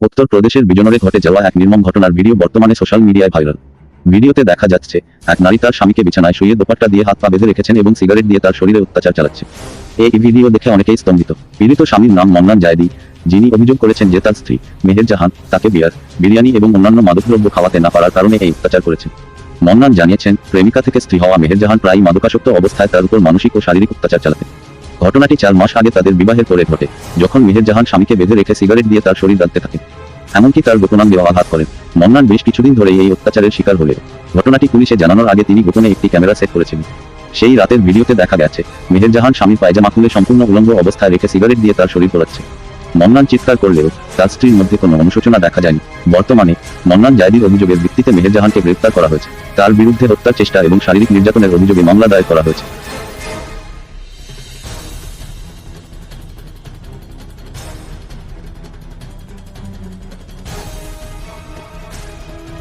উত্তরপ্রদেশের বিজনরে ঘটে যাওয়া এক নির্মম ঘটনার ভিডিও বর্তমানে সোশ্যাল মিডিয়ায় ভাইরাল। ভিডিওতে দেখা যাচ্ছে, এক নারী তার স্বামীকে বিছানায় শুয়ে দোপাট্টা দিয়ে হাত পা বেঁধে রেখেছেন এবং সিগারেট দিয়ে তার শরীরে অত্যাচার চালাচ্ছে। এই ভিডিও দেখে অনেকেই স্তম্ভিত। পীড়িত স্বামীর নাম মন্নান জায়দি, যিনি অভিযোগ করেছেন যে তার স্ত্রী মেহের জাহান তাকে বিয়ার, বিরিয়ানি এবং অন্যান্য মাদকদ্রব্য খাওয়াতে না পারার কারণে এই অত্যাচার করেছেন। মন্নান জানিয়েছেন, প্রেমিকা থেকে স্ত্রী হওয়া মেহের জাহান প্রায় মাদকাসক্ত অবস্থায় তার উপর মানসিক ও শারীরিক অত্যাচার চালাতেন। ঘটনাটি চার মাস আগে তাদের বিবাহের পরে ঘটে, যখন মেহের জাহান স্বামীকে বেঁধে রেখে সিগারেট দিয়ে তার শরীর রাখতে থাকে এমনকি তার গোপনাঙ্গেও আঘাত করেন। মন্নান বেশ কিছুদিন ধরে এই অত্যাচারের শিকার হলেও ঘটনাটি পুলিশে জানানোর আগে তিনি গোপনে একটি ক্যামেরা সেট করেছিলেন। সেই রাতের ভিডিওতে দেখা গেছে মেহের জাহান স্বামী পায়জামা খুলে সম্পূর্ণ উলঙ্গ অবস্থায় রেখে সিগারেট দিয়ে তার শরীর পোড়াচ্ছে মন্নান চিৎকার করলেও তার স্ত্রীর মধ্যে কোনো অনুশোচনা দেখা যায়নি। বর্তমানে মন্নান জায়দির অভিযোগের ভিত্তিতে মেহের জাহানকে গ্রেপ্তার করা হয়েছে। তার বিরুদ্ধে হত্যার চেষ্টা এবং শারীরিক নির্যাতনের অভিযোগে মামলা দায়ের করা হয়েছে।